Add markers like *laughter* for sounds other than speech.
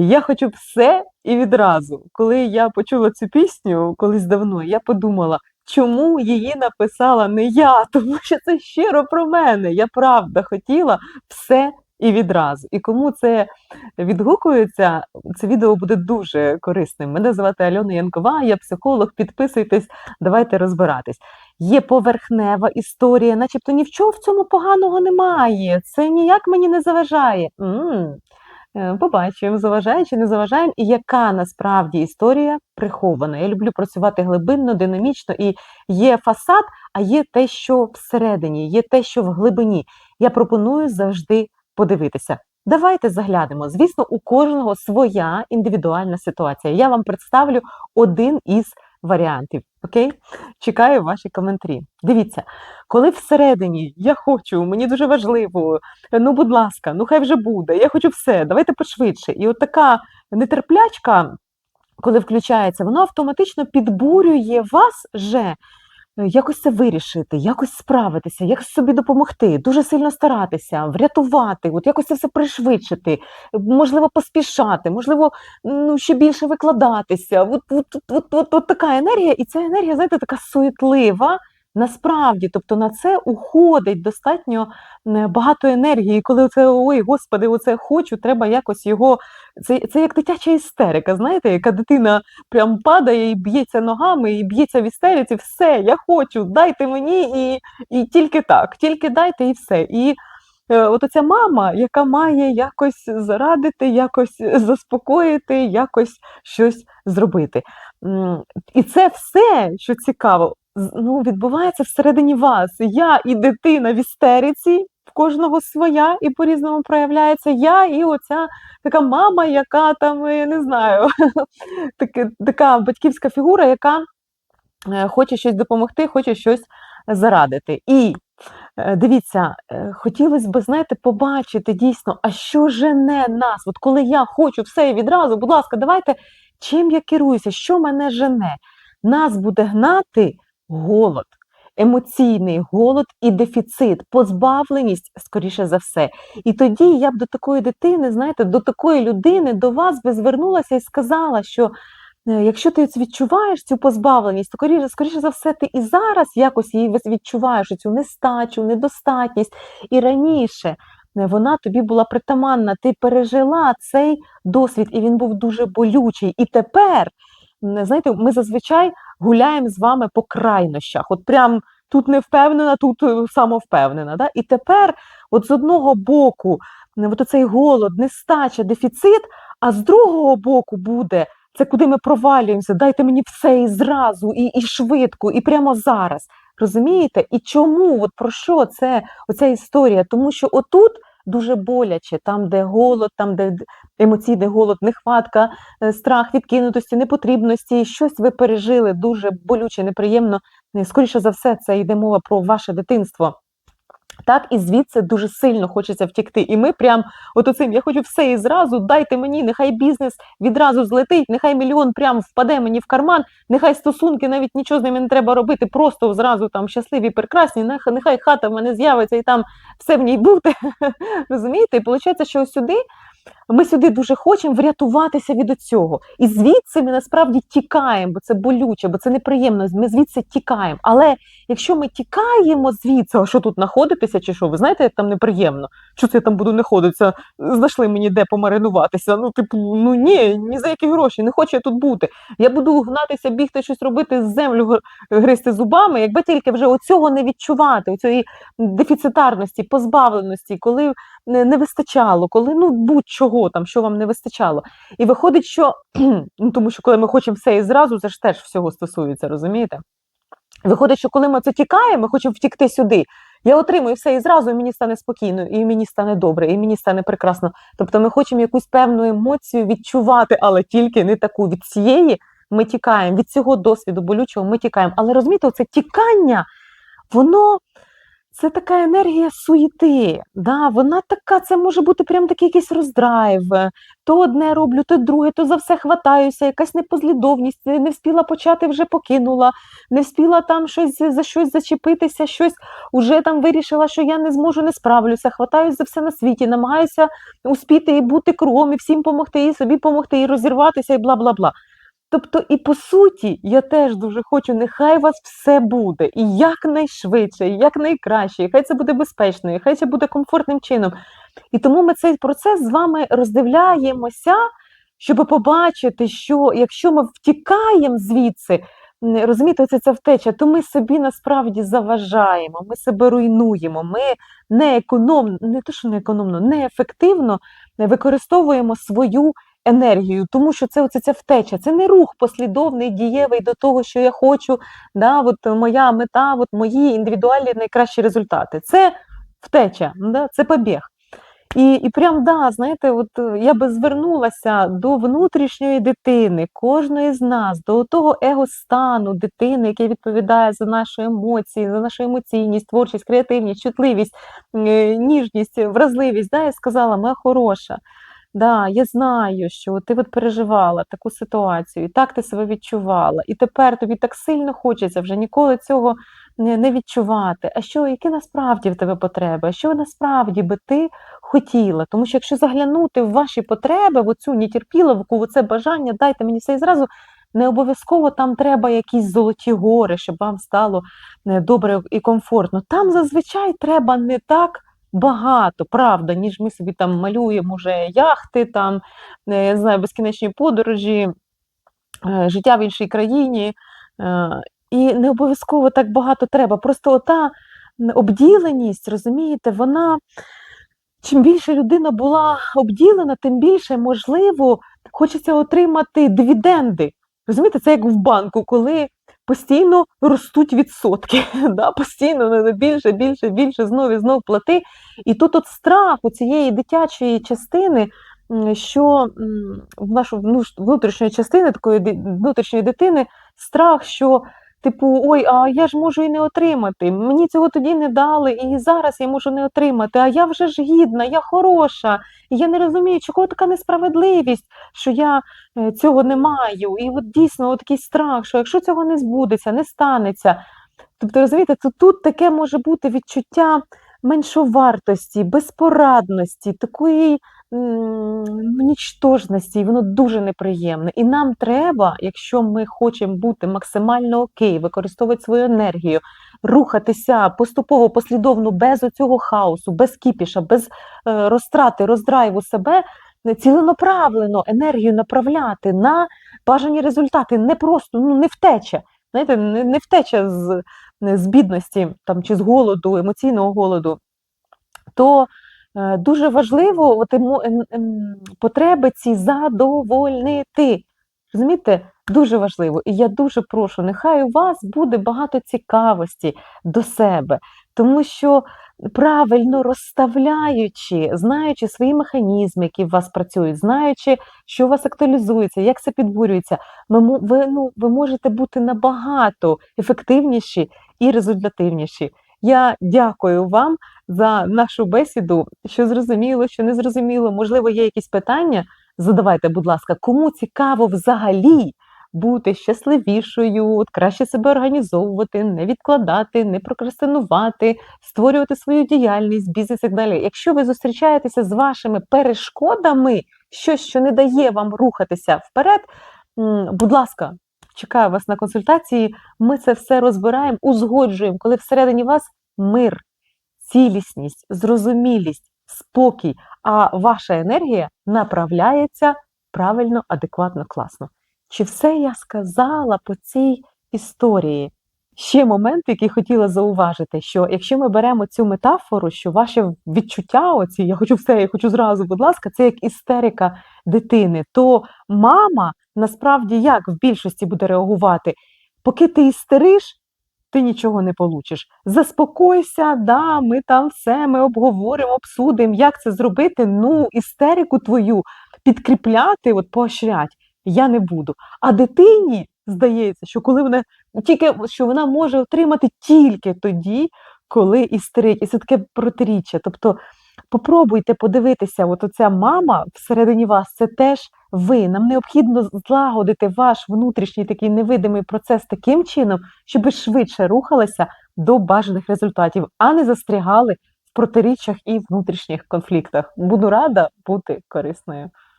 Я хочу все і відразу. Коли я почула цю пісню колись давно, я подумала, чому її написала не я, *laughs* тому що це щиро про мене. Я правда хотіла все і відразу. І кому це відгукується, це відео буде дуже корисним. Мене звати Альона Янкова, я психолог. Підписуйтесь, давайте розбиратись. Є поверхнева історія, начебто ні в цьому поганого немає. Це ніяк мені не заважає. м Е, Побачимо, заважає чи не заважаємо, і яка насправді історія прихована. Я люблю працювати глибинно, динамічно, і є фасад, а є те, що всередині, є те, що в глибині. Я пропоную завжди подивитися. Давайте заглянемо. Звісно, у кожного своя індивідуальна ситуація. Я вам представлю один із варіантів. Окей? Чекаю ваші коментарі. Дивіться, коли всередині я хочу, мені дуже важливо, ну, будь ласка, ну хай вже буде, я хочу все, давайте пошвидше. І от така нетерплячка, коли включається, вона автоматично підбурює вас же якось це вирішити, якось справитися, якось собі допомогти, дуже сильно старатися, врятувати, от якось це все пришвидшити, можливо, поспішати, можливо, ну, ще більше викладатися. От, от, от, от, от така енергія, і ця енергія, знаєте, така суетлива. Насправді, тобто на це уходить достатньо е, багато енергії. І коли це ой, господи, оце хочу, треба якось його. Це це як дитяча істерика, знаєте, яка дитина прям падає і б'ється ногами, і б'ється в істериці, все, я хочу, дайте мені і і тільки так, тільки дайте і все. І е, от оця мама, яка має якось зарадити, якось заспокоїти, якось щось зробити. І це все, що цікаво, ну, відбувається всередині вас. Я і дитина в істериці, в кожного своя і по-різному проявляється. Я і оця така мама, яка там, я не знаю, *laughs* така батьківська фігура, яка е, хоче щось допомогти, хоче щось зарадити. І е, дивіться, е, хотілося б, знаєте, побачити дійсно, а що жене нас? От коли я хочу все і відразу, будь ласка, давайте чим я керуюся, що мене жене? Нас буде гнати голод, емоційний голод і дефіцит, позбавленість, скоріше за все. І тоді я б до такої дитини, знаєте, до такої людини, до вас би звернулася і сказала, що. Е, якщо ти відчуваєш цю позбавленість, то скоріше, за все, ти і зараз якось її відчуваєш, цю нестачу, недостатність. І раніше е, вона тобі була притаманна, ти пережила цей досвід, і він був дуже болючий. І тепер, знаєте, ми зазвичай гуляємо з вами по крайнощах. От прям тут не впевнена, тут е, самовпевнена. Да? І тепер, от з одного боку, от оцей голод, нестача, дефіцит, а з другого боку буде. Це куди ми провалюємося, дайте мені все і зразу, і і швидко, і прямо зараз. Розумієте? І чому? От Про що це оця історія? Тому що отут дуже боляче, там, де голод, там, де емоційний голод, нехватка, е, страх відкинутості, непотрібності, щось ви пережили дуже болюче, неприємно. Е, скоріше за все, це йде мова про ваше дитинство. Так, і звідси дуже сильно хочеться втікти. І ми прям от оцим, я хочу все і зразу, дайте мені, нехай бізнес відразу злетить, нехай мільйон прям впаде мені в карман, нехай стосунки, навіть нічого з ними не треба робити, просто зразу там щасливі, прекрасні, нехай, нехай хата в мене з'явиться і там все в ній буде. *laughs* Розумієте? І виходить, що сюди ми сюди дуже хочемо врятуватися від цього. І звідси ми насправді тікаємо, бо це болюче, бо це неприємно. Ми звідси тікаємо. Але якщо ми тікаємо звідси, а що тут знаходитися, чи що, ви знаєте, як там неприємно? Що це я там буду знаходитися? Знайшли мені де помаринуватися. Ну, типу, ну ні, ні за які гроші, не хочу я тут бути. Я буду гнатися, бігти, щось робити, землю гризти зубами, якби тільки вже оцього не відчувати, оцієї дефіцитарності, позбавленості, коли не, не вистачало, коли ну будь-чого там, що вам не вистачало. І виходить, що *clears throat* ну, тому що коли ми хочемо все і зразу, це ж теж всього стосується, розумієте? Виходить, що коли ми це тікаємо, ми хочемо втікти сюди. Я отримую все і зразу, і мені стане спокійно, і мені стане добре, і мені стане прекрасно. Тобто ми хочемо якусь певну емоцію відчувати, але тільки не таку від цієї ми тікаємо, від цього досвіду болючого ми тікаємо. Але розумієте, це тікання, воно це така енергія суєти. Да? Вона така, це може бути прям такий якийсь роздрайв. То одне роблю, то друге, то за все хватаюся, якась непослідовність, е, не встигла почати, вже покинула, не встигла там щось за щось зачепитися, щось уже там вирішила, що я не зможу, не справлюся, хватаюсь за все на світі, намагаюся успіти і бути кругом, і всім помогти, і собі помогти, і розірватися, і бла бла бла. Тобто, і по суті, я теж дуже хочу, нехай у вас все буде, і якнайшвидше, і якнайкраще, і хай це буде безпечно, і хай це буде комфортним чином. І тому ми цей процес з вами роздивляємося, щоб побачити, що якщо ми втікаємо звідси, розумієте, оце ця втеча, то ми собі насправді заважаємо, ми себе руйнуємо, ми неекономно, не то, що неекономно, неефективно використовуємо свою енергію, тому що це оце ця втеча, це не рух послідовний, дієвий до того, що я хочу, да, от моя мета, от мої індивідуальні найкращі результати. Це втеча, да, це побіг. І, і прям, да, знаєте, от е, я би звернулася до внутрішньої дитини, кожної з нас, до того его-стану дитини, який відповідає за наші емоції, за нашу емоційність, творчість, креативність, чутливість, е, ніжність, вразливість. Да, я сказала, моя хороша. Да, я знаю, що ти от переживала таку ситуацію, і так ти себе відчувала, і тепер тобі так сильно хочеться вже ніколи цього не, відчувати. А що, які насправді в тебе потреби? А що насправді би ти хотіла? Тому що якщо заглянути в ваші потреби, в оцю нетерпіливку, в оце бажання, дайте мені все і зразу. Не обов'язково там треба якісь золоті гори, щоб вам стало е, добре і комфортно. Там зазвичай треба не так багато, правда, ніж ми собі там малюємо вже яхти, там, е, я знаю, безкінечні подорожі, е, життя в іншій країні. Е, І не обов'язково так багато треба. Просто ота обділеність, розумієте, вона. Чим більше людина була обділена, тим більше, можливо, хочеться отримати дивіденди. Розумієте, це як в банку, коли постійно ростуть відсотки, *laughs* да? постійно більше, більше, більше, знов і знов плати. І тут от страх у цієї дитячої частини, що в нашу внутрішньої частини, такої внутрішньої дитини, страх, що. Типу, ой, а я ж можу і не отримати. Мені цього тоді не дали, і зараз я можу не отримати. А я вже ж гідна, я хороша. І я не розумію, чого така несправедливість, що я е, цього не маю. І от дійсно от такий страх, що якщо цього не збудеться, не станеться. Тобто, розумієте, то тут таке може бути відчуття меншовартості, безпорадності, такої нічтожності, і воно дуже неприємне. І нам треба, якщо ми хочемо бути максимально окей, використовувати свою енергію, рухатися поступово, послідовно, без оцього хаосу, без кіпіша, без е, розтрати, роздрайву себе, е, ціленаправлено енергію направляти на бажані результати, не просто ну, не втеча. Знаєте, не, не втеча з, з бідності там, чи з голоду, емоційного голоду, то дуже важливо от, ем, ем, потреби ці задовольнити. Розумієте, дуже важливо. І я дуже прошу, нехай у вас буде багато цікавості до себе, тому що правильно розставляючи, знаючи свої механізми, які в вас працюють, знаючи, що у вас актуалізується, як це підбурюється, ви, ну, ви можете бути набагато ефективніші і результативніші. Я дякую вам за нашу бесіду. Що зрозуміло, що не зрозуміло, можливо, є якісь питання. Задавайте, будь ласка, кому цікаво взагалі бути щасливішою, краще себе організовувати, не відкладати, не прокрастинувати, створювати свою діяльність, бізнес і так далі. Якщо ви зустрічаєтеся з вашими перешкодами, щось, що не дає вам рухатися вперед, будь ласка, чекаю вас на консультації. Ми це все розбираємо, узгоджуємо, коли всередині вас мир, цілісність, зрозумілість, спокій, а ваша енергія направляється правильно, адекватно, класно. Чи все я сказала по цій історії? Ще момент, який хотіла зауважити, що якщо ми беремо цю метафору, що ваші відчуття, оці я хочу все, я хочу зразу, будь ласка, це як істерика дитини, то мама насправді як в більшості буде реагувати? Поки ти істериш, ти нічого не получиш. Заспокойся, да, ми там все, ми обговоримо, обсудимо, як це зробити. Ну, істерику твою підкріпляти, от поощрять, я не буду. А дитині здається, що коли вона тільки що вона може отримати тільки тоді, коли істерить. І це таке протиріччя. Тобто попробуйте подивитися, от оця мама всередині вас це теж ви. Нам необхідно злагодити ваш внутрішній такий невидимий процес таким чином, щоб ви швидше рухалися до бажаних результатів, а не застрягали в протиріччях і внутрішніх конфліктах. Буду рада бути корисною.